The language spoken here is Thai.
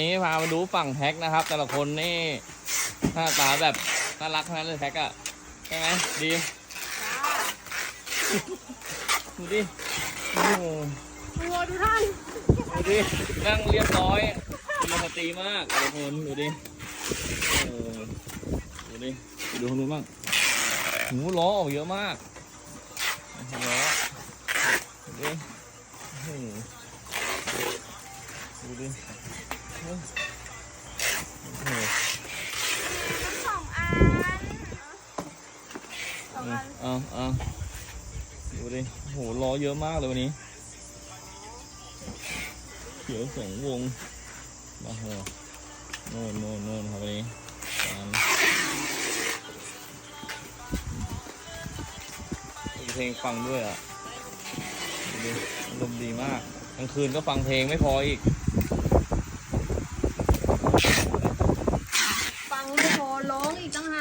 นี้พามาดูฝั่งแพ็คนะครับ แต่ละคนนี่หน้าตาแบบน่ารักทั้งนั้นเลยแพ็คอะใช่ไหมดีดูดิโอ้โหตัวดูท่านดูดินั่งเรียบร้อยมีสตรีมากแต่ละคนดูดิเออดูดิไปดูคนนู้นบ้างหูล้อออกเยอะมากล้อดูดิโอ้โหดูดิ สองอันสองอันเอาเอาดูดิโหล้อเยอะมากเลยวันนี้เขียวสองวงมาโหโน่นโน่นโน่นครับวันนี้ตามเพลงฟังด้วยอะดูดิอารมณ์ดีมากกลางคืนก็ฟังเพลงไม่พออีก